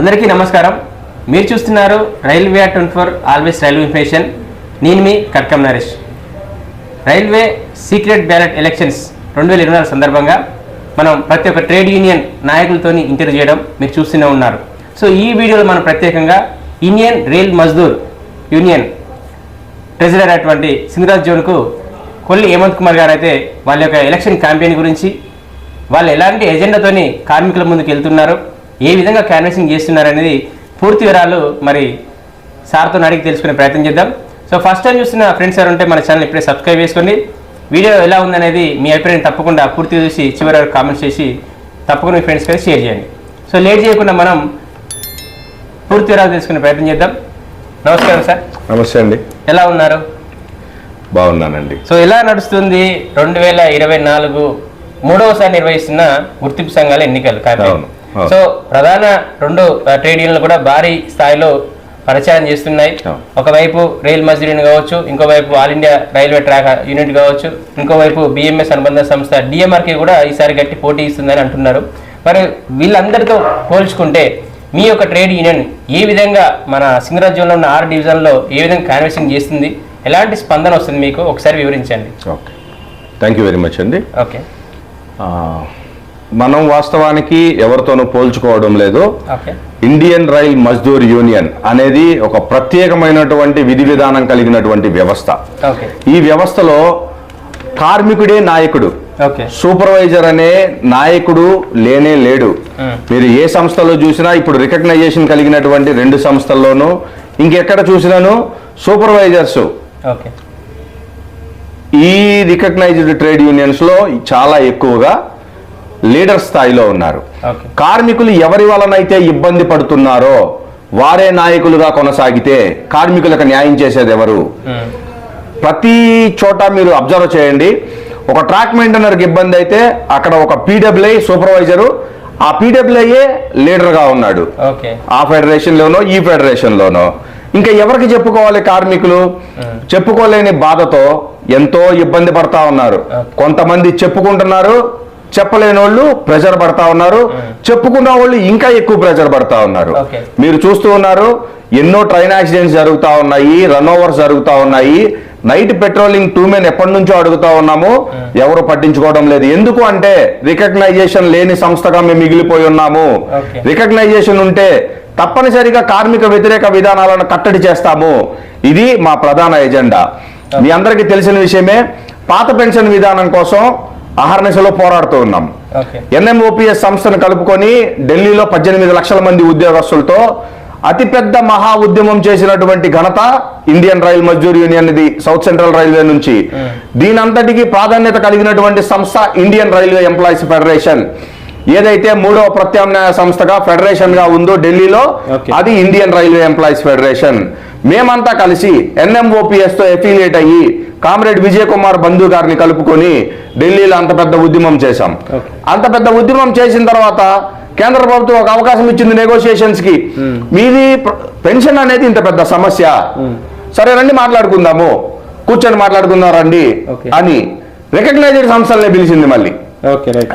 అందరికీ నమస్కారం. మీరు చూస్తున్నారు railway twenty four always railway information. నేను మీ Katkam Naresh. Railway secret ballot elections రెండు వేల ఇరవై నాలుగు సందర్భంగా మనం ప్రతి ఒక్క ట్రేడ్ యూనియన్ నాయకులతోని ఇంటర్వ్యూ చేయడం మీరు చూస్తూనే ఉన్నారు. సో ఈ వీడియోలో మనం ప్రత్యేకంగా Indian Rail Mazdoor Union treasurer అటువంటి సింగరాజ్ జోన్కు కొల్లి హేమంత్ కుమార్ గారు అయితే వాళ్ళ యొక్క ఎలక్షన్ క్యాంపెయిన్ గురించి వాళ్ళు ఎలాంటి ఎజెండాతోని కార్మికుల ముందుకు వెళ్తున్నారు ఏ విధంగా క్యాన్వసింగ్ చేస్తున్నారు అనేది పూర్తి వివరాలు మరి సార్తో అడిగి తెలుసుకునే ప్రయత్నం చేద్దాం. సో ఫస్ట్ టైం చూస్తున్న ఫ్రెండ్స్ ఎవరు ఉంటే మన ఛానల్ ఇప్పుడే సబ్స్క్రైబ్ చేసుకోండి. వీడియో ఎలా ఉందనేది మీ అభిప్రాయం తప్పకుండా పూర్తిగా చూసి చివరి వరకు కామెంట్స్ చేసి తప్పకుండా మీ ఫ్రెండ్స్కి షేర్ చేయండి. సో లేట్ చేయకుండా మనం పూర్తి వివరాలు తెలుసుకునే ప్రయత్నం చేద్దాం. నమస్కారం సార్. నమస్తే అండి. ఎలా ఉన్నారు? బాగున్నానండి. సో ఎలా నడుస్తుంది రెండు వేల ఇరవై నాలుగు మూడవసారి నిర్వహిస్తున్న గుర్తింపు సంఘాల ఎన్నికలు? అవును. సో ప్రధాన రెండు ట్రేడ్ యూనియన్లు కూడా భారీ స్థాయిలో ప్రచారం చేస్తున్నాయి. ఒకవైపు రైల్ మజ్దూర్ యూనియన్ కావచ్చు ఇంకోవైపు All India Railway Track Unit కావచ్చు ఇంకోవైపు బిఎంఎస్ అనుబంధ సంస్థ డిఎంఆర్కి కూడా ఈసారి గట్టి పోటీ ఇస్తుందని అంటున్నారు. మరి వీళ్ళందరితో పోల్చుకుంటే మీ యొక్క ట్రేడ్ యూనియన్ ఏ విధంగా మన సింగరాజ్యంలో ఉన్న ఆరు డివిజన్లో ఏ విధంగా కాన్వర్సింగ్ చేస్తుంది? ఎలాంటి స్పందన వస్తుంది మీకు? ఒకసారి వివరించండి. Okay. Thank you very much అండి ఓకే. మనం వాస్తవానికి ఎవరితోనూ పోల్చుకోవడం లేదు. ఇండియన్ రైల్ మజ్దూర్ యూనియన్ అనేది ఒక ప్రత్యేకమైనటువంటి విధి విధానం కలిగినటువంటి వ్యవస్థ. ఈ వ్యవస్థలో కార్మికుడే నాయకుడు. సూపర్వైజర్ అనే నాయకుడు లేనే లేడు. మీరు ఏ సంస్థలో చూసినా ఇప్పుడు రికగ్నైజేషన్ కలిగినటువంటి రెండు సంస్థల్లోనూ ఇంకెక్కడ చూసినాను? సూపర్వైజర్స్. ఈ రికగ్నైజ్డ్ ట్రేడ్ యూనియన్స్లో చాలా ఎక్కువగా లీడర్ స్థాయిలో ఉన్నారు. కార్మికులు ఎవరి వలనైతే ఇబ్బంది పడుతున్నారో వారే నాయకులుగా కొనసాగితే కార్మికులకు న్యాయం చేసేది ఎవరు. ప్రతి చోట మీరు అబ్జర్వ్ చేయండి. ఒక ట్రాక్ మెయింటైనర్కి ఇబ్బంది అయితే అక్కడ ఒక పీడబ్ల్యూఐ సూపర్వైజరు ఆ పీడబ్ల్యూఐఏ లీడర్గా ఉన్నాడు. ఆ ఫెడరేషన్లోనో ఈ ఫెడరేషన్లోనో. ఇంకా ఎవరికి చెప్పుకోవాలి కార్మికులు? చెప్పుకోలేని బాధతో ఎంతో ఇబ్బంది పడతా ఉన్నారు. కొంతమంది చెప్పుకుంటున్నారు చెప్పలేని వాళ్ళు ప్రెజర్ పడతా ఉన్నారు. చెప్పుకున్న వాళ్ళు ఇంకా ఎక్కువ ప్రెజర్ పడతా ఉన్నారు. మీరు చూస్తూ ఉన్నారు ఎన్నో ట్రైన్ యాక్సిడెంట్స్ జరుగుతూ ఉన్నాయి రన్ ఓవర్స్ జరుగుతూ ఉన్నాయి. నైట్ పెట్రోలింగ్ టూ మెన్ ఎప్పటి నుంచో అడుగుతా ఉన్నాము. ఎవరు పట్టించుకోవడం లేదు. ఎందుకు అంటే రికగ్నైజేషన్ లేని సంస్థగా మేము మిగిలిపోయి ఉన్నాము. రికగ్నైజేషన్ ఉంటే తప్పనిసరిగా కార్మిక వ్యతిరేక విధానాలను కట్టడి చేస్తాము. ఇది మా ప్రధాన ఎజెండా మీ అందరికీ తెలిసిన విషయమే. పాత పెన్షన్ విధానం కోసం అహర్నిశలో పోరాడుతూ ఉన్నాం. ఎన్ఎంఓపిఎస్ సంస్థను కలుపుకొని ఢిల్లీలో పద్దెనిమిది లక్షల మంది ఉద్యోగస్తులతో అతిపెద్ద మహా ఉద్యమం చేసినటువంటి ఘనత ఇండియన్ రైల్ మజ్దూర్ యూనియన్ ఇది సౌత్ సెంట్రల్ రైల్వే నుంచి. దీనంతటికి ప్రాధాన్యత కలిగినటువంటి సంస్థ ఇండియన్ రైల్వే ఎంప్లాయీస్ ఫెడరేషన్. ఏదైతే మూడవ ప్రత్యామ్నాయ సంస్థగా ఫెడరేషన్గా ఉందో ఢిల్లీలో. అది ఇండియన్ రైల్వే ఎంప్లాయీస్ ఫెడరేషన్. మేమంతా కలిసి ఎన్ఎంఓపిఎస్తో ఎఫిలియేట్ అయ్యి కామ్రేడ్ విజయ్ కుమార్ బంధు గారిని కలుపుకొని ఢిల్లీలో అంత పెద్ద ఉద్యమం చేశాం. అంత పెద్ద ఉద్యమం చేసిన తర్వాత కేంద్ర ప్రభుత్వం ఒక అవకాశం ఇచ్చింది నెగోషియేషన్స్కి. మీది పెన్షన్ అనేది ఇంత పెద్ద సమస్య. సరే రండి మాట్లాడుకుందాము. కూర్చొని మాట్లాడుకుందాం రండి. అని. రికగ్నైజ్డ్ సంస్థలనే పిలిచింది మళ్ళీ.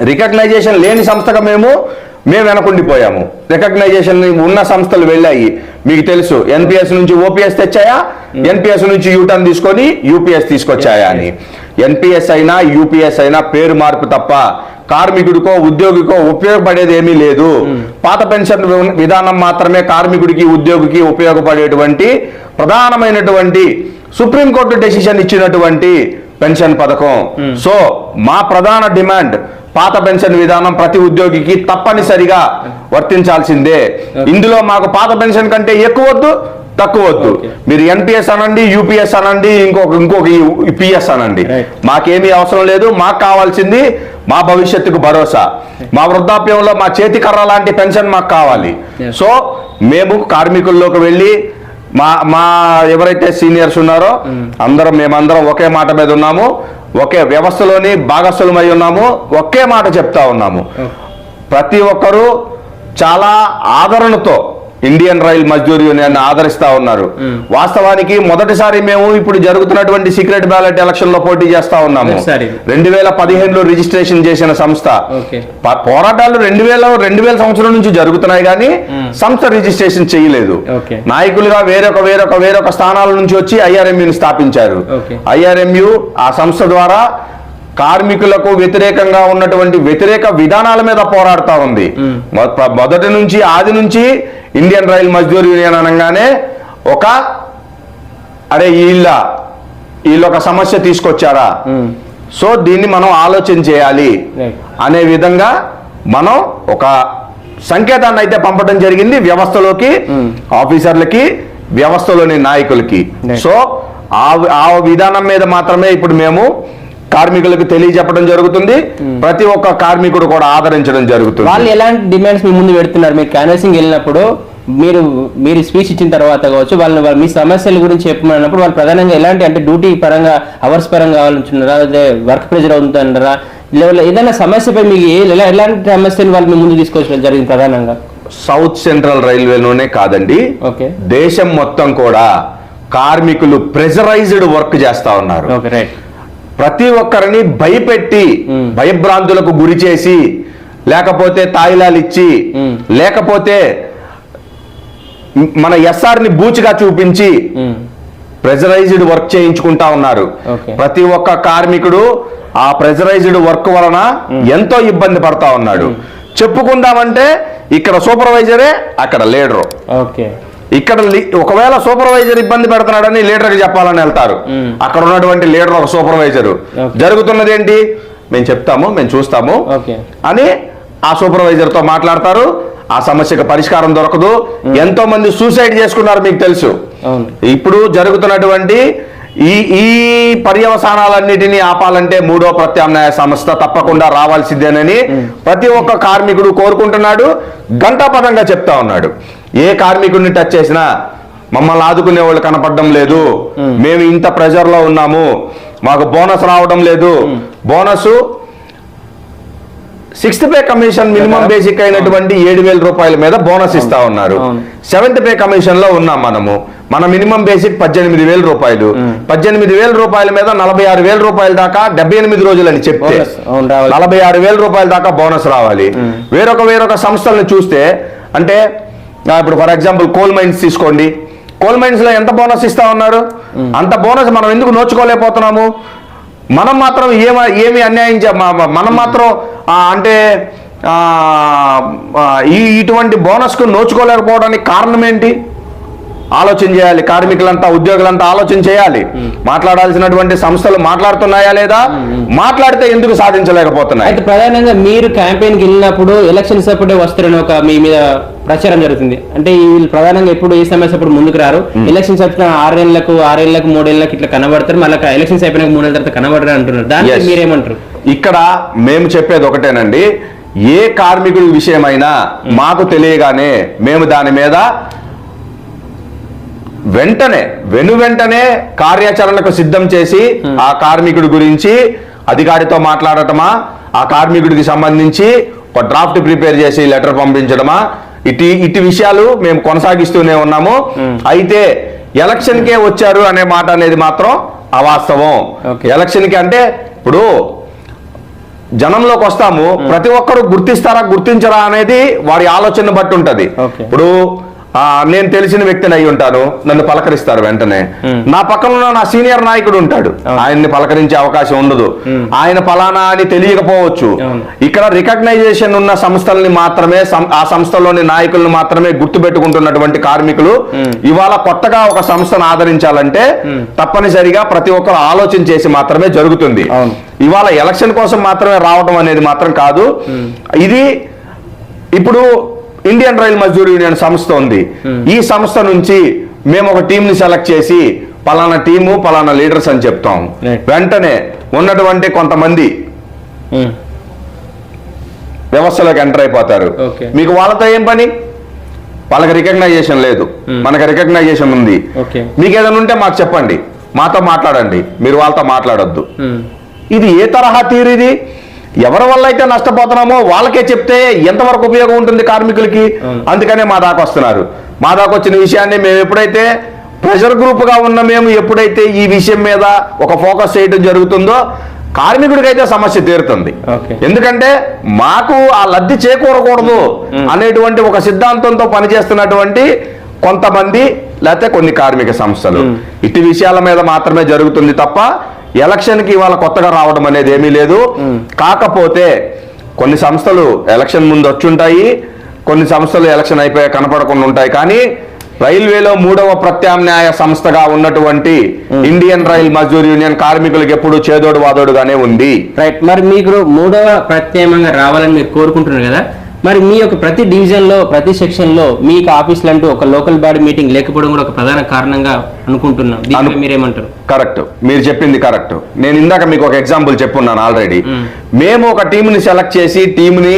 రికగ్నైజేషన్ లేని సంస్థగా మేము మేము వెనకుండిపోయాము. రికగ్నైజేషన్ ఉన్న సంస్థలు వెళ్ళాయి. మీకు తెలుసు ఎన్పిఎస్ నుంచి ఓపీఎస్ తెచ్చాయా? ఎన్పిఎస్ నుంచి యూటర్న్ తీసుకొని యూపీఎస్ తీసుకొచ్చాయా అని. ఎన్పిఎస్ అయినా యూపీఎస్ అయినా పేరు మార్పు తప్ప కార్మికుడికో ఉద్యోగికో ఉపయోగపడేది ఏమీ లేదు. పాత పెన్షన్ విధానం మాత్రమే కార్మికుడికి ఉద్యోగికి ఉపయోగపడేటువంటి ప్రధానమైనటువంటి సుప్రీంకోర్టు డెసిషన్ ఇచ్చినటువంటి పెన్షన్ పథకం. సో మా ప్రధాన డిమాండ్ పాత పెన్షన్ విధానం ప్రతి ఉద్యోగికి తప్పనిసరిగా వర్తించాల్సిందే. ఇందులో మాకు పాత పెన్షన్ కంటే ఎక్కువ వద్దు తక్కువ వద్దు. మీరు ఎన్పిఎస్ అనండి యూపీఎస్ అనండి ఇంకొక ఇంకొక పిఎస్ అనండి. మాకేమీ అవసరం లేదు మాకు కావాల్సింది మా భవిష్యత్తుకు భరోసా. మా వృద్ధాప్యంలో మా చేతి కర్ర లాంటి పెన్షన్ మాకు కావాలి. సో మేము కార్మికుల్లోకి వెళ్ళి మా మా ఎవరైతే సీనియర్స్ ఉన్నారో అందరం మేమందరం ఒకే మాట మీద ఉన్నాము ఒకే వ్యవస్థలోని భాగస్థులమై ఉన్నాము ఒకే మాట చెప్తా ఉన్నాము. ప్రతి ఒక్కరూ చాలా ఆదరణతో ఇండియన్ రైల్ మజ్దూర్ యూనియన్ ఆదరిస్తా ఉన్నారు. వాస్తవానికి మొదటిసారి మేము ఇప్పుడు జరుగుతున్నటువంటి సీక్రెట్ బ్యాలెట్ ఎలక్షన్లో పోటీ చేస్తా ఉన్నాము. రెండు వేల పదిహేనులో రిజిస్ట్రేషన్ చేసిన సంస్థ. పోరాటాలు రెండు వేల రెండు వేల సంవత్సరం నుంచి జరుగుతున్నాయి కానీ సంస్థ రిజిస్ట్రేషన్ చేయలేదు. నాయకులుగా వేరొక వేరొక వేరొక స్థానాల నుంచి వచ్చి ఐఆర్ఎంయుని స్థాపించారు. ఐఆర్ఎంయు ఆ సంస్థ ద్వారా కార్మికులకు వ్యతిరేకంగా ఉన్నటువంటి వ్యతిరేక విధానాల మీద పోరాడుతా ఉంది. మొదటి నుంచి ఆది నుంచి ఇండియన్ రైల్ మజ్దూర్ యూనియన్ అనగానే ఒక అరే వీళ్ళ వీళ్ళు ఒక సమస్య తీసుకొచ్చారా. సో దీన్ని మనం ఆలోచన చేయాలి. అనే విధంగా మనం ఒక సంకేతాన్ని అయితే పంపడం జరిగింది వ్యవస్థలోకి ఆఫీసర్లకి వ్యవస్థలోని నాయకులకి. సో ఆ విధానం మీద మాత్రమే ఇప్పుడు మేము కార్మికులకు తెలియజెప్పడం జరుగుతుంది. ప్రతి ఒక్క కార్మికుడు కూడా ఆదరించడం జరుగుతుంది. వాళ్ళు ఎలాంటి డిమాండ్స్ మీ ముందు పెడుతున్నారు? మీరు క్యాన్వాసింగ్ వెళ్ళినప్పుడు మీరు మీరు స్పీచ్ ఇచ్చిన తర్వాత కావచ్చు వాళ్ళని వాళ్ళ మీ సమస్యల గురించి చెప్పమన్నప్పుడు వాళ్ళు ప్రధానంగా ఎలాంటి అంటే డ్యూటీ పరంగా అవర్స్ పరంగా కావాలంటున్నారా అదే వర్క్ ప్రెజర్ అవుతుంటారా లేదా ఏదైనా సమస్యపై మీకు ఎలాంటి సమస్యలు వాళ్ళు మీ ముందు తీసుకొచ్చడం జరిగింది ప్రధానంగా? సౌత్ సెంట్రల్ రైల్వేలోనే కాదండి. ఓకే. దేశం మొత్తం కూడా కార్మికులు ప్రెజరైజ్డ్ వర్క్ చేస్తా ఉన్నారు. ఓకే రైట్ ప్రతి ఒక్కరిని భయపెట్టి. భయభ్రాంతులకు గురి చేసి లేకపోతే తాయిలాలు ఇచ్చి. లేకపోతే మన ఎస్ఆర్ని బూచిగా చూపించి ప్రెజరైజ్డ్ వర్క్ చేయించుకుంటా ఉన్నారు. ప్రతి ఒక్క కార్మికుడు ఆ ప్రెజరైజ్డ్ వర్క్ వలన ఎంతో ఇబ్బంది పడతా ఉన్నాడు. చెప్పుకుందామంటే ఇక్కడ సూపర్వైజరే అక్కడ లీడరు. ఓకే. ఇక్కడ ఒకవేళ సూపర్వైజర్ ఇబ్బంది పెడుతున్నాడని లీడర్ చెప్పాలని వెళ్తారు. అక్కడ ఉన్నటువంటి లీడర్ ఒక సూపర్వైజర్. జరుగుతున్నది ఏంటి మేము చెప్తాము మేము చూస్తాము అని ఆ సూపర్వైజర్తో మాట్లాడతారు. ఆ సమస్యకు పరిష్కారం దొరకదు. ఎంతో మంది సూసైడ్ చేసుకున్నారు మీకు తెలుసు. ఇప్పుడు జరుగుతున్నటువంటి ఈ ఈ పర్యవసానాలన్నిటినీ ఆపాలంటే మూడో ప్రత్యామ్నాయ సంస్థ తప్పకుండా రావాల్సిందేనని ప్రతి ఒక్క కార్మికుడు కోరుకుంటున్నాడు. గంటాపదంగా చెప్తా ఉన్నాడు. ఏ కార్మికుడిని టచ్ చేసినా మమ్మల్ని ఆదుకునే వాళ్ళు కనపడడం లేదు. మేము. ఇంత ప్రెజర్లో ఉన్నాము. మాకు బోనస్ రావడం లేదు. Bonus sixth pay commission minimum basic అయినటువంటి ఏడు వేల రూపాయల మీద బోనస్ ఇస్తా ఉన్నారు. సెవెంత్ పే కమిషన్లో ఉన్నాం మనము. మన మినిమం బేసిక్ పద్దెనిమిది వేల రూపాయలు. పద్దెనిమిది వేల రూపాయల మీద నలభై ఆరు వేల రూపాయల దాకా డెబ్బై ఎనిమిది రోజులు అని చెప్తే నలభై ఆరు వేల రూపాయల దాకా బోనస్ రావాలి. వేరొక వేరొక సంస్థలను చూస్తే అంటే ఇప్పుడు ఫర్ ఎగ్జాంపుల్ కోల్ మైన్స్ తీసుకోండి. కోల్ మైన్స్లో ఎంత బోనస్ ఇస్తా ఉన్నారు? అంత బోనస్ మనం ఎందుకు నోచుకోలేకపోతున్నాము? మనం మాత్రం ఏమ ఏమి అన్యాయం మనం మాత్రం అంటే ఈ ఇటువంటి బోనస్కు నోచుకోలేకపోవడానికి కారణం ఏంటి? ఆలోచన చేయాలి. కార్మికులంతా ఉద్యోగులంతా ఆలోచన చేయాలి. మాట్లాడాల్సినటువంటి సంస్థలు మాట్లాడుతున్నాయా లేదా? మాట్లాడితే ఎందుకు సాధించలేకపోతున్నాయి? అయితే ప్రధానంగా మీరు క్యాంపెయిన్కి వెళ్ళినప్పుడు ఎలక్షన్స్ అప్పుడే వస్తారని ఒక మీ మీద ప్రచారం జరుగుతుంది. అంటే వీళ్ళు ప్రధానంగా ఎప్పుడు ఏ సమస్య అప్పుడు ముందుకు రారు. ఎలక్షన్స్ వచ్చిన ఆరేళ్ళకు ఆరేళ్ళకు మూడేళ్ళకు ఇట్లా కనబడతారు. మళ్ళీ ఎలక్షన్స్ అయిపోయినాక మూడేళ్ళ తర్వాత కనబడరు అంటున్నారు. దానికి. మీరేమంటారు? ఇక్కడ మేము చెప్పేది ఒకటేనండి. ఏ కార్మికుడి విషయమైనా మాకు తెలియగానే మేము దాని మీద వెంటనే వెను వెంటనే కార్యాచరణకు సిద్ధం చేసి ఆ కార్మికుడి గురించి అధికారితో మాట్లాడటమా ఆ కార్మికుడికి సంబంధించి ఒక డ్రాఫ్ట్ ప్రిపేర్ చేసి లెటర్ పంపించడమా ఇటు ఇటు విషయాలు మేము కొనసాగిస్తూనే ఉన్నాము. అయితే ఎలక్షన్ కే వచ్చారు అనే మాట అనేది మాత్రం అవాస్తవం. ఎలక్షన్కి అంటే ఇప్పుడు జనంలోకి వస్తాము ప్రతి ఒక్కరు గుర్తిస్తారా గుర్తించరా అనేది వారి ఆలోచన బట్టి ఉంటది. ఇప్పుడు నేను తెలిసిన వ్యక్తిని అయి ఉంటాను నన్ను పలకరిస్తారు వెంటనే. నా పక్కన నా సీనియర్ నాయకుడు ఉంటాడు. ఆయన్ని పలకరించే అవకాశం ఉండదు. ఆయన ఫలానా అని తెలియకపోవచ్చు. ఇక్కడ రికగ్నైజేషన్ ఉన్న సంస్థల్ని మాత్రమే ఆ సంస్థలోని నాయకులను మాత్రమే గుర్తు పెట్టుకుంటున్నటువంటి కార్మికులు. ఇవాళ కొత్తగా ఒక సంస్థను ఆదరించాలంటే. తప్పనిసరిగా ప్రతి ఒక్కరు ఆలోచన చేసి మాత్రమే జరుగుతుంది. ఇవాళ ఎలక్షన్ కోసం మాత్రమే రావడం అనేది మాత్రం కాదు ఇది ఇప్పుడు ఇండియన్ రైల్ మజ్దూర్ యూనియన్ సంస్థ ఉంది. ఈ సంస్థ నుంచి మేము ఒక టీం ని సెలెక్ట్ చేసి పలానా టీము పలానా లీడర్స్ అని చెప్తాం. వెంటనే ఉన్నటువంటి కొంతమంది ఉమ్. వ్యవస్థలోకి ఎంటర్ అయిపోతారు. మీకు వాళ్ళతో ఏం పని? వాళ్ళకి రికగ్నైజేషన్ లేదు. Hmm. మనకి రికగ్నైజేషన్ ఉంది. మీకు ఏదైనా ఉంటే మాకు చెప్పండి. మాతో మాట్లాడండి. మీరు వాళ్ళతో మాట్లాడొద్దు. ఇది ఏ తరహా తీరు ఇది? ఎవరి వల్ల అయితే నష్టపోతున్నామో వాళ్ళకే చెప్తే ఎంతవరకు ఉపయోగం ఉంటుంది కార్మికులకి. అందుకనే మా దాకా వస్తున్నారు. మా దాకా వచ్చిన విషయాన్ని మేము ఎప్పుడైతే ప్రెషర్ గ్రూప్గా ఉన్న మేము ఎప్పుడైతే ఈ విషయం మీద ఒక ఫోకస్ చేయడం జరుగుతుందో కార్మికుడికైతే సమస్య తీరుతుంది. ఎందుకంటే మాకు ఆ లబ్ధి చేకూరకూడదు అనేటువంటి ఒక సిద్ధాంతంతో పనిచేస్తున్నటువంటి కొంతమంది లేకపోతే కొన్ని కార్మిక సంస్థలు. ఇటు విషయాల మీద మాత్రమే జరుగుతుంది తప్ప ఎలక్షన్కి ఇవాళ కొత్తగా రావడం అనేది ఏమీ లేదు. కాకపోతే కొన్ని సంస్థలు ఎలక్షన్ ముందు వచ్చుంటాయి కొన్ని సంస్థలు ఎలక్షన్ అయిపోయా కనపడకుండా ఉంటాయి. కానీ రైల్వేలో మూడవ ప్రత్యామ్నాయ సంస్థగా ఉన్నటువంటి ఇండియన్ రైల్ మజ్దూర్ యూనియన్ కార్మికులకు ఎప్పుడు చేదోడు వాదోడుగానే ఉంది. రైట్ మరి మీకు మూడవ ప్రత్యామ్నాయంగా రావాలని మీరు కోరుకుంటున్నారు కదా? మరి మీ యొక్క ప్రతి డివిజన్లో ప్రతి సెక్షన్లో మీకు ఆఫీసులు అంటూ ఒక లోకల్ బాడీ మీటింగ్ లేకపోవడం కూడా ఒక ప్రధాన కారణంగా అనుకుంటున్నాం. దీనిపై మీరేమంటారు? కరెక్ట్. మీరు చెప్పింది కరెక్ట్. నేను ఇందాక మీకు ఒక ఎగ్జాంపుల్ చెప్పున్నాను ఆల్రెడీ మ్మ్. ఒక టీంని సెలెక్ట్ చేసి టీంని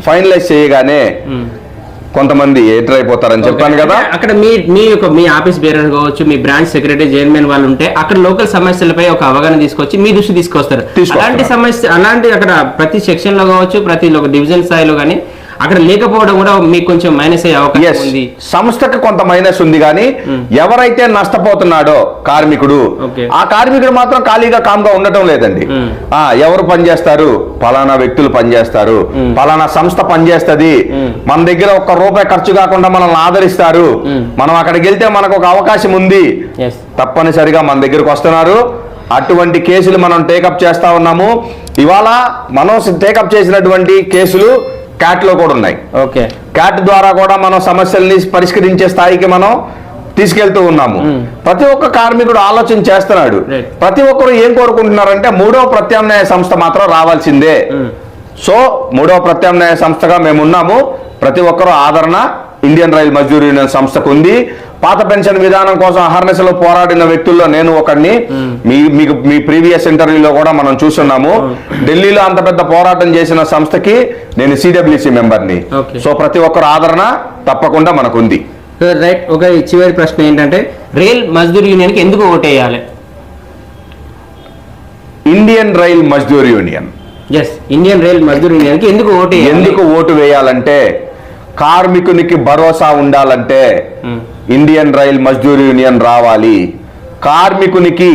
ఫైనలైజ్ చేయగానే. కొంతమంది ఎంటర్ అయిపోతారని చెప్పాను కదా. అక్కడ మీ మీ యొక్క మీ ఆఫీస్ బేరర్ కావచ్చు మీ బ్రాంచ్ సెక్రటరీ చైర్మన్ వాళ్ళు ఉంటే అక్కడ లోకల్ సమస్యలపై ఒక అవగాహన తీసుకొచ్చి మీ దృష్టి తీసుకొస్తారు. తీసుకొస్తారు. అలాంటి సమస్య అలాంటి అక్కడ ప్రతి సెక్షన్లో కావచ్చు ప్రతి ఒక డివిజన్ స్థాయిలో కానీ అక్కడ లేకపోవడం కూడా మీకు కొంచెం మైనస్ అయ్యే అవకాశం ఉంది సంస్థకి కొంత మైనస్ ఉంది కానీ మ్మ్. ఎవరైతే నష్టపోతున్నాడో కార్మికుడు. ఆ కార్మికుడు మాత్రం ఖాళీగా కామ్గా ఉండటం లేదండి మ్మ్. ఆ ఎవరు పనిచేస్తారు పలానా వ్యక్తులు పనిచేస్తారు మ్మ్. పలానా సంస్థ పనిచేస్తది. మన దగ్గర ఒక్క రూపాయి ఖర్చు కాకుండా మనల్ని ఆదరిస్తారు. మనం అక్కడికి వెళ్తే మనకు ఒక అవకాశం ఉంది తప్పనిసరిగా మన దగ్గరకు వస్తున్నారు అటువంటి కేసులు మనం టేకప్ చేస్తా ఉన్నాము ఇవాళ మనం టేకప్ చేసినటువంటి కేసులు CAT లో కూడా ఉన్నాయి ఓకే క్యాట్ ద్వారా కూడా మనం సమస్యల్ని పరిష్కరించే స్థాయికి మనం తీసుకెళ్తూ ఉన్నాము. ప్రతి ఒక్క కార్మికుడు ఆలోచన చేస్తున్నాడు. ప్రతి ఒక్కరు ఏం కోరుకుంటున్నారంటే మూడవ ప్రత్యామ్నాయ సంస్థ మాత్రం రావాల్సిందే. సో మూడవ ప్రత్యామ్నాయ సంస్థగా మేము ఉన్నాము ప్రతి ఒక్కరూ ఆదరణ ఇండియన్ రైల్ మజ్దూర్ యూనియన్ సంస్థకు ఉంది. పాత పెన్షన్ విధానం కోసం అహర్నిశలో పోరాడిన వ్యక్తుల్లో నేను ఒకడిని మీ మీకు మీ ప్రీవియస్ ఇంటర్వ్యూలో కూడా మనం చూస్తున్నాము ఢిల్లీలో అంత పెద్ద పోరాటం చేసిన సంస్థకి నేను సిడబ్ల్యూసి మెంబర్ని. సో ప్రతి ఒక్కరు ఆదరణ తప్పకుండా మనకు ఉంది రైట్ ఒక చివరి ప్రశ్న ఏంటంటే రైల్ మజ్దూర్ యూనియన్కి ఎందుకు ఓటేయాలి? Indian Rail Mazdoor Union yes Indian Rail Mazdoor యూనియన్కి ఎందుకు ఓటేయాలి? ఎందుకు ఓటు వేయాలంటే కార్మికునికి భరోసా ఉండాలంటే. ఇండియన్ రైల్ మజ్దూర్ యూనియన్ రావాలి కార్మికునికి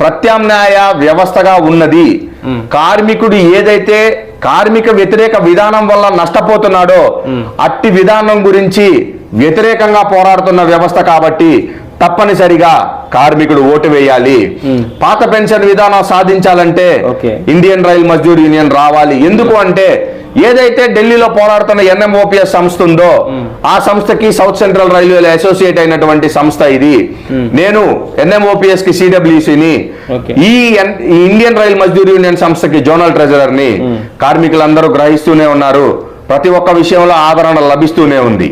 ప్రత్యామ్నాయ వ్యవస్థగా ఉన్నది. కార్మికుడు ఏదైతే కార్మిక వ్యతిరేక విధానం వల్ల నష్టపోతున్నాడో. అట్టి విధానం గురించి వ్యతిరేకంగా పోరాడుతున్న వ్యవస్థ కాబట్టి తప్పనిసరిగా కార్మికుడు ఓటు వేయాలి. పాత పెన్షన్ విధానం సాధించాలంటే. ఇండియన్ రైల్ మజ్దూర్ యూనియన్ రావాలి ఎందుకు అంటే ఏదైతే ఢిల్లీలో పోరాడుతున్న ఎన్ఎంఓపిఎస్ సంస్థ ఉందో ఆ సంస్థకి సౌత్ సెంట్రల్ రైల్వేలో అసోసియేట్ అయినటువంటి సంస్థ ఇది. నేను ఎన్ఎంఓపిఎస్కి సిడబ్ల్యూసిని. ఈ ఇండియన్ రైల్ మజ్దూర్ యూనియన్ సంస్థకి జోనల్ ట్రెజరర్ని కార్మికులందరూ గ్రహిస్తూనే ఉన్నారు. ప్రతి ఒక్క విషయంలో ఆదరణ లభిస్తూనే ఉంది.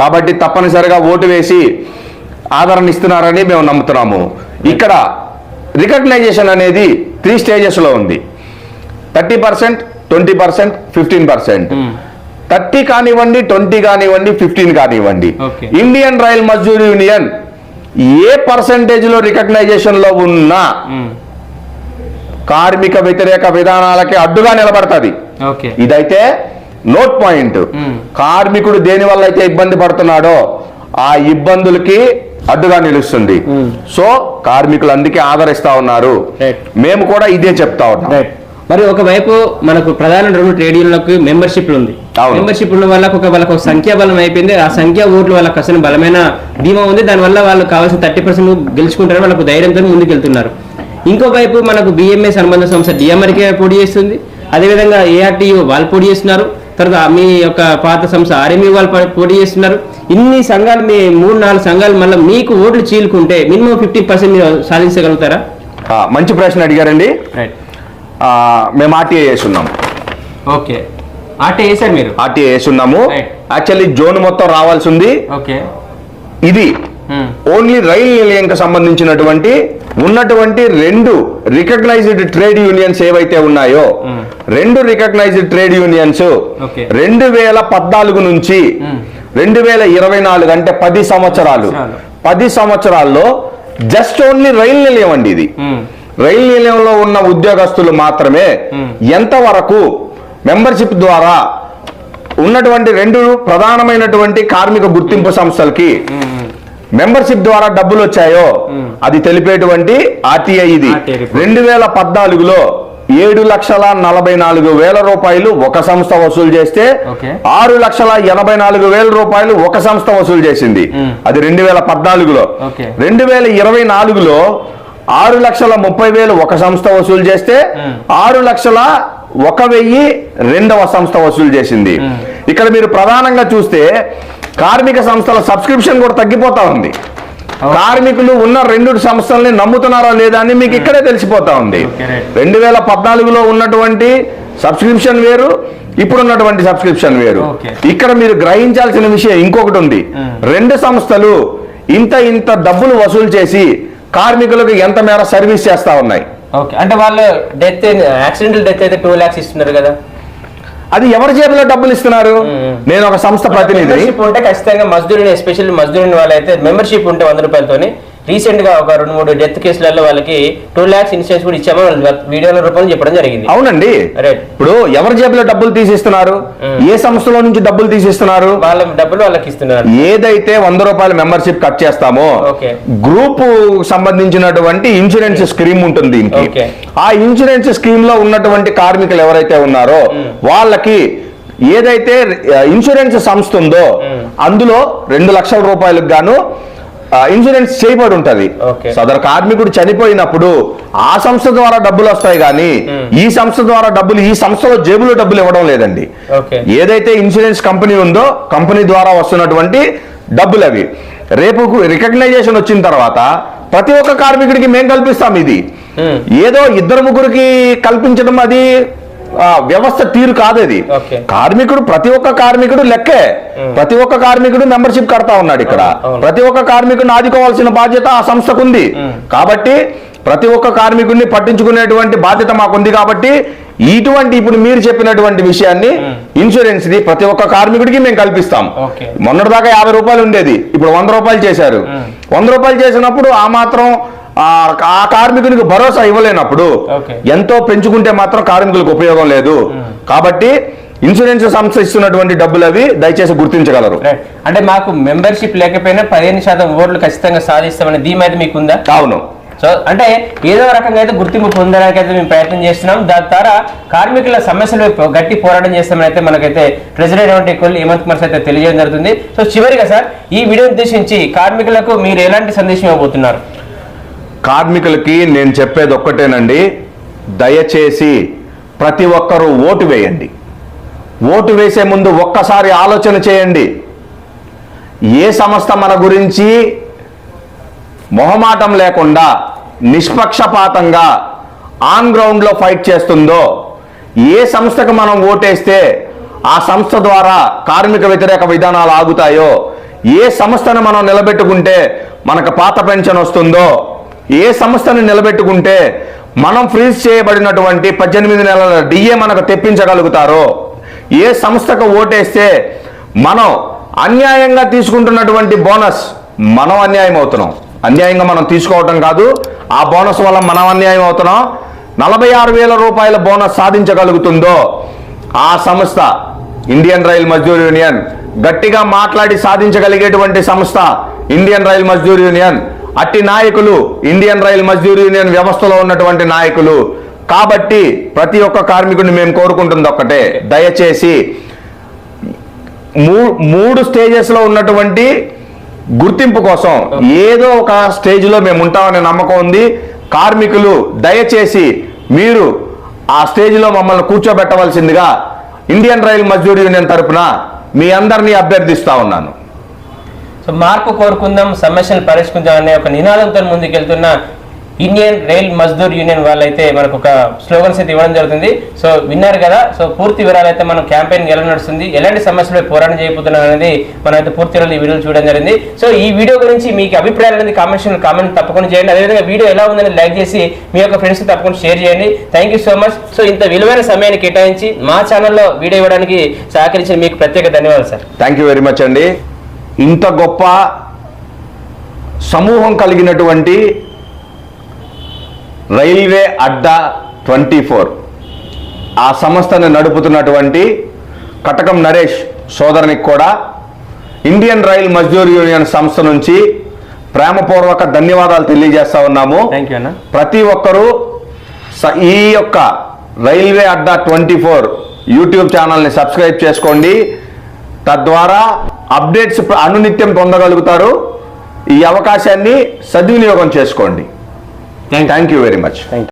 కాబట్టి తప్పనిసరిగా ఓటు వేసి ఆదరణ ఇస్తున్నారని మేము నమ్ముతున్నాము. ఇక్కడ రికగ్నైజేషన్ అనేది త్రీ స్టేజెస్లో ఉంది. Thirty percent twenty percent fifteen percent hmm. Thirty కానివ్వండి ట్వంటీ కానివ్వండి ఫిఫ్టీన్ కానివ్వండి. ఇండియన్ రైల్ మజ్దూర్ యూనియన్ ఏ పర్సంటేజ్లో రికగ్నైజేషన్లో ఉన్నా మ్మ్. కార్మిక వ్యతిరేక విధానాలకి అడ్డుగా నిలబడుతుంది ఇదైతే నోట్ పాయింట్ మ్మ్. కార్మికుడు దేని వల్ల అయితే ఇబ్బంది పడుతున్నాడో ఆ ఇబ్బందులకి అడ్డుగా నిలుస్తుంది. సో కార్మికులు అందుకే ఆదరిస్తా ఉన్నారు. మేము కూడా ఇదే చెప్తా ఉన్నాం మరి ఒకవైపు మనకు ప్రధాన రెండు ట్రేడ్ యూనియన్లకు మెంబర్షిప్ ఉంది. మెంబర్షిప్ ఉన్న వాళ్ళకు ఒక వాళ్ళకు సంఖ్యా బలం అయిపోయింది. ఆ సంఖ్య ఓట్లు వాళ్ళకి అసలు బలమైన ధీమా ఉంది. దానివల్ల వాళ్ళు కావాల్సిన థర్టీ పర్సెంట్ గెలుచుకుంటారు వాళ్ళకు ధైర్యంతో ముందుకు వెళ్తున్నారు ఇంకో వైపు మనకు బిఎంఏ సంబంధ సంస్థ డిఎంఆర్కే పోటీ చేస్తుంది. అదేవిధంగా ఏఆర్టీయు వాళ్ళు పోటీ చేస్తున్నారు. తర్వాత మీ యొక్క పాత సంస్థ ఆర్ఎంఈ వాళ్ళు పో- పోటీ చేస్తున్నారు. ఇన్ని సంఘాలు మీ మూడు నాలుగు సంఘాలు మళ్ళీ మీకు ఓట్లు చీలుకుంటే మినిమం ఫిఫ్టీ పర్సెంట్ మీరు సాధించగలుగుతారా? మంచి ప్రశ్న అడిగారండి. రైట్ మేము ఆర్టీఏ వేసున్నాం ఓకే ఆటే వేసారు మీరు ఆర్టీఏ వేసున్నాము Right. యాక్చువల్లీ జోన్ మొత్తం రావాల్సి ఉంది ఓకే ఇది మ్మ్. ఓన్లీ రైల్ నిలయంకి సంబంధించినటువంటి ఉన్నటువంటి రెండు రికగ్నైజ్డ్ ట్రేడ్ యూనియన్స్ ఏవైతే ఉన్నాయో మ్మ్. రెండు రికగ్నైజ్డ్ ట్రేడ్ యూనియన్స్. రెండు వేల పద్నాలుగు నుంచి మ్మ్. రెండు వేల ఇరవై నాలుగు అంటే పది సంవత్సరాలు. పది సంవత్సరాల్లో జస్ట్ ఓన్లీ రైల్ నిలయం అండి ఇది. రైలు నిలయంలో ఉన్న ఉద్యోగస్తులు మాత్రమే ఎంతవరకు మెంబర్షిప్ ద్వారా ఉన్నటువంటి రెండు ప్రధానమైనటువంటి కార్మిక గుర్తింపు సంస్థలకి మెంబర్షిప్ ద్వారా డబ్బులు వచ్చాయో అది తెలిపేటువంటి ఆర్టీఐ ఇది. రెండు వేల పద్నాలుగులో ఏడు లక్షల నలభై నాలుగు వేల రూపాయలు ఒక సంస్థ వసూలు చేస్తే. ఆరు లక్షల ఎనభై నాలుగు వేల రూపాయలు ఒక సంస్థ వసూలు చేసింది. అది రెండు వేల పద్నాలుగులో. రెండు వేల ఇరవై నాలుగులో ఆరు లక్షల ముప్పై వేలు ఒక సంస్థ వసూలు చేస్తే. ఆరు లక్షల ఒక వెయ్యి రెండవ సంస్థ వసూలు చేసింది. ఇక్కడ మీరు ప్రధానంగా చూస్తే కార్మిక సంస్థల సబ్స్క్రిప్షన్ కూడా తగ్గిపోతా ఉంది కార్మికులు ఉన్న రెండు సంస్థల్ని నమ్ముతున్నారా లేదా అని మీకు ఇక్కడే తెలిసిపోతా ఉంది. రెండు వేల పద్నాలుగులో ఉన్నటువంటి సబ్స్క్రిప్షన్ వేరు ఇప్పుడున్నటువంటి సబ్స్క్రిప్షన్ వేరు. ఇక్కడ మీరు గ్రహించాల్సిన విషయం ఇంకొకటి ఉంది. రెండు సంస్థలు ఇంత ఇంత డబ్బులు వసూలు చేసి కార్మికులకు ఎంత మేర సర్వీస్ చేస్తా ఉన్నాయి? ఓకే. అంటే వాళ్ళు డెత్ యాక్సిడెంటల్ డెత్ అయితే టూ ల్యాక్స్ ఇస్తున్నారు కదా. అది ఎవరి జేబులో డబ్బులు ఇస్తున్నారు. నేను ఒక సంస్థ మెంబర్షిప్ ఉంటే ఖచ్చితంగా మజ్దూరిని ఎస్పెషల్లీ మజ్దూరిని వాళ్ళైతే మెంబర్షిప్ ఉంటే వంద రూపాయలతోని రీసెంట్గా ఒక రెండు మూడు డెత్ కేసులలో వాళ్ళకి టూ ల్యాక్స్ ఇన్సూరెన్స్ కూడా ఇచ్చామని వాళ్ళు వీడియోల రూపంలో చెప్పడం జరిగింది అవునండి. ఇప్పుడు ఎవరి జేబులో డబ్బులు తీసిస్తున్నారు Mm. ఏ సంస్థలో నుంచి డబ్బులు తీసిస్తున్నారు వాళ్ళ డబ్బులు వాళ్ళకి ఇస్తున్నారు ఏదైతే వంద రూపాయల మెంబర్షిప్ కట్ చేస్తామో. గ్రూప్ సంబంధించినటువంటి ఇన్సూరెన్స్ స్కీమ్ ఉంటుంది దీనికి. ఆ ఇన్సూరెన్స్ స్కీమ్లో ఉన్నటువంటి కార్మికులు ఎవరైతే ఉన్నారో వాళ్ళకి ఏదైతే ఇన్సూరెన్స్ సంస్థ ఉందో. అందులో రెండు లక్షల రూపాయలకు గాను ఇన్సూరెన్స్ చేయబడి ఉంటది. సదరు కార్మికుడు చనిపోయినప్పుడు ఆ సంస్థ ద్వారా డబ్బులు వస్తాయి కానీ Mm. ఈ సంస్థ ద్వారా డబ్బులు ఈ సంస్థలో జేబులో డబ్బులు ఇవ్వడం లేదండి ఏదైతే ఇన్సూరెన్స్ కంపెనీ ఉందో కంపెనీ ద్వారా వస్తున్నటువంటి డబ్బులు అవి రేపు రికగ్నైజేషన్ వచ్చిన తర్వాత ప్రతి ఒక్క కార్మికుడికి మేము కల్పిస్తాం ఇది Hmm. ఏదో ఇద్దరు ముగ్గురికి కల్పించడం అది వ్యవస్థ తీరు కాదు అది. కార్మికుడు ప్రతి ఒక్క కార్మికుడు లెక్కే ప్రతి ఒక్క కార్మికుడు మెంబర్షిప్ కడతా ఉన్నాడు ఇక్కడ. ప్రతి ఒక్క కార్మికుడిని ఆదుకోవాల్సిన బాధ్యత ఆ సంస్థకు ఉంది. కాబట్టి ప్రతి ఒక్క కార్మికుడిని పట్టించుకునేటువంటి బాధ్యత మాకుంది కాబట్టి ఇటువంటి ఇప్పుడు మీరు చెప్పినటువంటి విషయాన్ని ఇన్సూరెన్స్ ది ప్రతి ఒక్క కార్మికుడికి మేము కల్పిస్తాం. మొన్నటిదాకా యాభై రూపాయలు ఉండేది ఇప్పుడు వంద రూపాయలు చేశారు. వంద రూపాయలు చేసినప్పుడు ఆ మాత్రం ఆ కార్మికునికి భరోసా ఇవ్వలేనప్పుడు. ఎంతో పెంచుకుంటే మాత్రం కార్మికులకు ఉపయోగం లేదు. కాబట్టి ఇన్సూరెన్స్ సంస్థ ఇస్తున్నటువంటి డబ్బులు అవి దయచేసి గుర్తించగలరు. అంటే మాకు మెంబర్షిప్ లేకపోయినా పదిహేను శాతం ఓట్లు ఖచ్చితంగా సాధిస్తామనే ధీమా అయితే మీకు ఉందా అవును. సో అంటే ఏదో రకంగా అయితే గుర్తింపు పొందడానికి అయితే మేము ప్రయత్నం చేస్తున్నాం. దాని ద్వారా కార్మికుల సమస్యలు గట్టి పోరాటం చేస్తామని అయితే మనకైతే ప్రెసిడెంట్ అయినటువంటి కొల్లి హేమంత్ కుమార్ అయితే తెలియజేయడం జరుగుతుంది. సో చివరిగా సార్ ఈ వీడియో ఉద్దేశించి కార్మికులకు మీరు ఎలాంటి సందేశం ఇవ్వబోతున్నారు? కార్మికులకి నేను చెప్పేది ఒక్కటేనండి దయచేసి ప్రతి ఒక్కరూ ఓటు వేయండి. ఓటు వేసే ముందు ఒక్కసారి ఆలోచన చేయండి. ఏ సంస్థ మన గురించి మొహమాటం లేకుండా నిష్పక్షపాతంగా ఆన్ గ్రౌండ్లో ఫైట్ చేస్తుందో ఏ సంస్థకు మనం ఓటేస్తే ఆ సంస్థ ద్వారా కార్మిక వ్యతిరేక విధానాలు ఆగుతాయో ఏ సంస్థను మనం నిలబెట్టుకుంటే మనకు పాత పెన్షన్ వస్తుందో ఏ సంస్థను నిలబెట్టుకుంటే మనం ఫ్రీజ్ చేయబడినటువంటి పద్దెనిమిది నెలల డిఏ మనకు తెప్పించగలుగుతారో ఏ సంస్థకు ఓటేస్తే మనం అన్యాయంగా తీసుకుంటున్నటువంటి బోనస్ మనం అన్యాయం అవుతున్నాం. అన్యాయంగా మనం తీసుకోవటం కాదు ఆ బోనస్ వల్ల మనం అన్యాయం అవుతున్నాం. నలభై ఆరు వేల రూపాయల బోనస్ సాధించగలుగుతుందో ఆ సంస్థ ఇండియన్ రైల్ మజ్దూర్ యూనియన్ గట్టిగా మాట్లాడి సాధించగలిగేటువంటి సంస్థ ఇండియన్ రైల్ మజ్దూర్ యూనియన్. అట్టి నాయకులు ఇండియన్ రైల్ మజ్దూర్ యూనియన్ వ్యవస్థలో ఉన్నటువంటి నాయకులు. కాబట్టి ప్రతి ఒక్క కార్మికుడిని మేము కోరుకుంటుంది ఒక్కటే. దయచేసి మూ- మూడు స్టేజెస్లో ఉన్నటువంటి గుర్తింపు కోసం ఏదో ఒక స్టేజ్లో మేము ఉంటామనే నమ్మకం ఉంది. కార్మికులు దయచేసి మీరు ఆ స్టేజ్లో మమ్మల్ని కూర్చోబెట్టవలసిందిగా ఇండియన్ రైల్ మజ్దూర్ యూనియన్ తరపున మీ అందరినీ అభ్యర్థిస్తా ఉన్నాను. సో మార్పు కోరుకుందాం సమస్యలు పరిష్కుందాం అనే ఒక నినాదంతో ముందుకెళ్తున్న ఇండియన్ రైల్ మజ్దూర్ యూనియన్ వాళ్ళైతే మనకు ఒక స్లోగన్స్ అయితే ఇవ్వడం జరుగుతుంది. సో విన్నారు కదా సో పూర్తి వివరాలు అయితే మనం క్యాంపెయిన్ ఎలా నడుస్తుంది ఎలాంటి సమస్యలపై పోరాటం చేయబోతున్నాం అనేది మనం అయితే పూర్తి వివరాలు ఈ వీడియోలు చూడడం జరిగింది. సో ఈ వీడియో గురించి మీకు అభిప్రాయాలు అనేది కామెంట్స్ కామెంట్ తప్పకుండా చేయండి. అదేవిధంగా వీడియో ఎలా ఉందని లైక్ చేసి మీ యొక్క ఫ్రెండ్స్కి తప్పకుండా షేర్ చేయండి. Thank you so much so ఇంత విలువైన సమయాన్ని కేటాయించి మా ఛానల్లో వీడియో ఇవ్వడానికి సహకరించిన మీకు ప్రత్యేక ధన్యవాదాలు sir thank you very much అండి ఇంత గొప్ప సమూహం కలిగినటువంటి రైల్వే అడ్డా ట్వంటీ ఫోర్. ఆ సంస్థను నడుపుతున్నటువంటి కటకం నరేష్ సోదరునికి కూడా ఇండియన్ రైల్ మజ్దూర్ యూనియన్ సంస్థ నుంచి ప్రేమపూర్వక ధన్యవాదాలు తెలియజేస్తా ఉన్నాము. ప్రతి ఒక్కరూ ఈ యొక్క railway Adda twenty four YouTube ఛానల్ని సబ్స్క్రైబ్ చేసుకోండి. తద్వారా అప్డేట్స్ అనునిత్యం పొందగలుగుతారు. ఈ అవకాశాన్ని సద్వినియోగం చేసుకోండి. Thank you very much thank